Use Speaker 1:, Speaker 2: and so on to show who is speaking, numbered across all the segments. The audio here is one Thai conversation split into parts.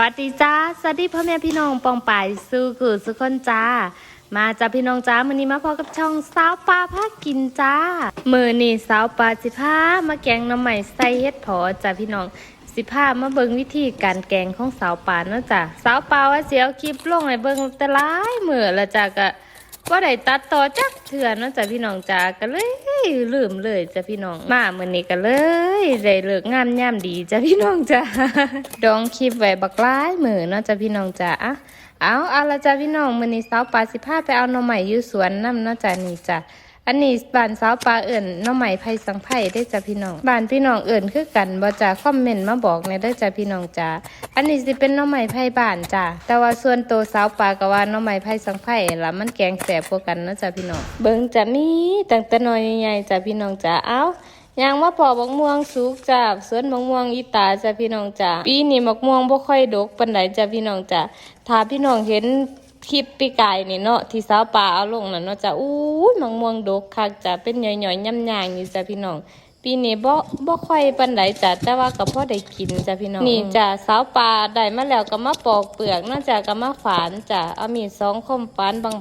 Speaker 1: วัสดีจ้า สวัสดีพ่อแม่พี่น้องปองป่ายสู้กูสุคนจ้า มาจ้าพี่น้องจ้ามือนี้มาพอกับช่องสาวปลาพากินจ้า มือนี่สาวปลาสิพามาแกงน้ำใหม่ใส่เฮ็ดพอจ้าพี่น้องสิพามาเบิ่งวิธีการแกงของสาวปลาเนาะจ้าสาวปลาว่าเสียวคลิปลงให้เบิ่งแต่หลายมือละจ้าก็ว่าได้ตัดต่อจักเถื่อนเนาะจ้าพี่น้องจ้าก็เลย ลืมเลยจ้าพี่น้อง มาเมื่อนี้กันเลยได้เลิกงามยามดีจ้าพี่น้องจ้าดองคลิปไว้บักหลายมือเนาะจ้ะพี่น้องจ้าอะเอาเอาละจ้าพี่น้องมื่อนี้สาวปลาสิผ้าไปเอาหน่อใหม่อยู่สวนนํเนาะจ้ะนี่จ้า อันนี้บ้านสาวปลาเอิ่นน้องใหม่ไผ่สังไผ่ได้จ้ะพี่น้องบ้านพี่น้องเอิ่นคือกันบ่จ้าคอมเมนต์มาบอกในได้จ้ะพี่น้องจ้าอันนี้สิเป็นน้องใหม่ไผ่บ้านจ้าแต่ว่าส่วนตัวสาวปลาก็ว่าน้องใหม่ไผ่สังไผ่ละมันแกงแสบกว่ากันนะจ้ะพี่น้องเบิ่งจะมีตั้งแต่น้อยใหญ่จ้ะพี่น้องจ้าเอ้ายังว่าพอบักม่วงสุกจ้าสวนบักม่วงอีตาจ้าพี่น้องจ้าปีนี้บักม่วงบ่ค่อยดกปานใดจ้าพี่น้องจ้าถ้าพี่น้องเห็น คลิปปีกายนี่เนาะที่สาวป่าเอาลงน่ะเนาะจ้าอู้ยบักม่วงดกคักจ้าเป็นหย่อยๆย่ำๆนี่จ้าพี่น้องปีนี้บ่บ่ค่อยปานใดจ้าแต่ว่าก็พ่อได้กินจ้าพี่น้องนี่จ้าสาวป่าได้มาแล้วก็มาปอกเปลือกเนาะจ้าก็มาฝานจ้าเอามีสองคมฝานบา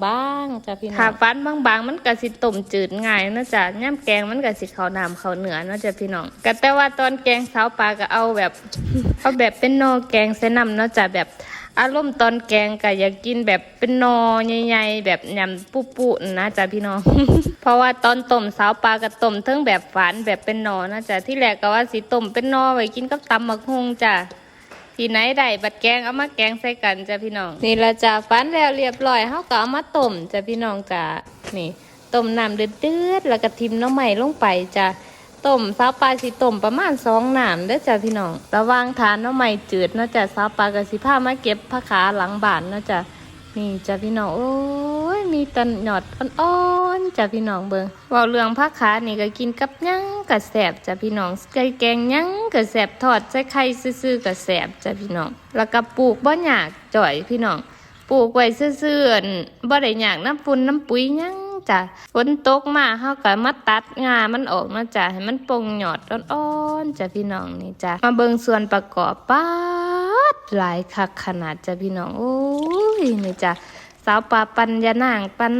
Speaker 1: งๆจ้าพี่น้องถ้าฝานบางๆ มันก็สิต้มจืดง่ายเนาะจ้าย่ำแกงมันก็สิเข้าน้ำเข้าเหนือเนาะจ้าพี่น้องก็แต่ว่าตอนแกงสาวป่าก็เอาแบบเอาแบบเป็นนอแกงใส่น้ำเนาะจ้าแบบ อารมณ์ตอนแกงก็อยากกินแบบเป็นนอใหญ่ๆแบบยำปุปุนะจ้าพี่น้อง เพราะว่าตอนต้มสาวปลากับต้มเทั้งแบบฝานแบบเป็นนอนะจ้าที่แรกก็ว่าสิต้มเป็นนอไว้กินกับตำมักฮงจ้าที่ไหนได้บัดแกงเอามาแกงใส่กันจ้าพี่น้อง นี่ละจ้าฝานแล้วเรียบร้อยเฮาก็เอามาต้มจ้าพี่น้องจ้านี่ต้มน้ำเดือดๆแล้วก็ทิมน้ำใหม่ลงไปจ้า ต้มซาวปลาสิต้มประมาณสองหน้ำเด้อจ้ะพี่น้องระวางทานน้องใหม่จืดเนาะจ้ะซาวปลากะสิผ้ามาเก็บผ้าขาหลังบ้านเนาะจ้ะนี่จ้ะพี่น้องโอ้ยมีตันหยอดอ่อนๆจ้ะพี่น้องเบิ่งเว่าเรื่องผ้าขานี่ก็กินกับยังกะแสบจ้ะพี่น้องไก่แกงยังกะแสบทอดใส่ไข่ซื่อๆกะแสบจ้ะพี่น้องแล้วก็ปลูกบ่ยากจ่อยพี่น้องปลูกไว้ซื่อๆอั่นบ่ได้อยากน้ำฝุ่นน้ำปุ๋ยยัง จ้ะฝนตกมาเฮาก็มาตัดงามันออกมาจ้ะให้มันปงหยอดอ่อนๆจ้ะพี่น้องนี่จ้ะมาเบิ่งส่วนประกอบป๊าดหลายคักขนาดจ้ะพี่น้องโอ้ยนี่จ้ะสาวปลาปันยานางปัน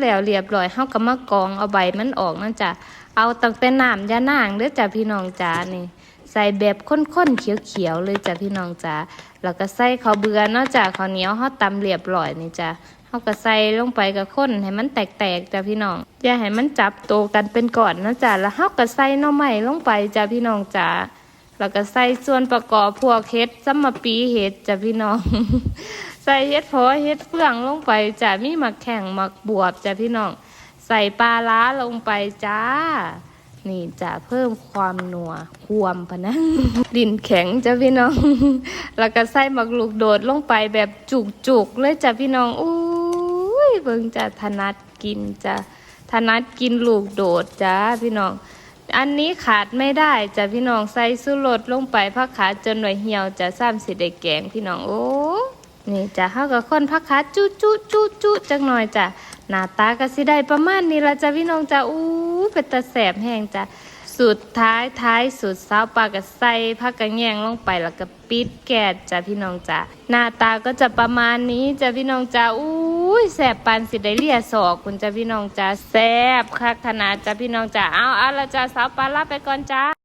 Speaker 1: แล้วเรียบร้อยเฮาก็มากองเอาใบมันออกนั่นจ้ะเอาตั้งแต่น้ำยานางเด้อจ้ะพี่น้องจ้านี่ใส่แบบข้นๆเขียวๆเลยจ้ะพี่น้องจ้าแล้วก็ใส่ข้าวเบือเนาะจ้ะข้าวเหนียวเฮาตำเรียบร้อยนี่จ้ะ เฮาก็ใส่ลงไปกับข้นให้มันแตกๆจ้ะพี่น้อง อย่าให้มันจับโตกันเป็นก้อนนะจ้ะแล้วเฮาก็ใส่หน่อไม้ลงไปจ้ะพี่น้องจ้าแล้วก็ใส่ส่วนประกอบพวกเห็ดซัมมปีเห็ดจ้ะพี่น้อง ใส่เห็ดพอเห็ดเฟืองลงไปจ้ะมีหมักแข่งหมักบวบจ้ะพี่น้อง ใส่ปลาล้าลงไปจ้า นี่จะเพิ่มความนัวความพะนะดินแข็งจ้ะพี่น้อง แล้วก็ใส่หมักลูกโดดลงไปแบบจุกๆเลยจ้ะพี่น้องอุ้ ยเบิ่งจะถนัดกินจะถนัดกินลูกโดดจ้าพี่น้อง อันนี้ขาดไม่ได้จ้ะพี่น้องใส่สุรสลงไปพักขาจนหน่วยเหี่ยวจะซ้ำสิได้แกงพี่น้องโอ้นี่จ้ะเฮากับคนพักขาจุจุจุจุจักหน่อยจ้ะหน้าตาก็สิได้ประมาณนี้ละจ้ะพี่น้องจ้ะอู้เป็นตาแสบแห้งจ้ะสุดท้ายท้ายสุดสาวปลาก็ใส่ผักกระแยงลงไปแล้วก็ปิดแก๊สจ้ะพี่น้องจ้ะหน้าตาก็จะประมาณนี้จ้ะพี่น้องจ้ะอู้ ยแสบปานสิได้เลียศอกคุณจ้าพี่น้องจ้าแสบคักธนาจ้าพี่น้องจ้าเอาเอาละจ้ะสาวปลาลาไปก่อนจ้า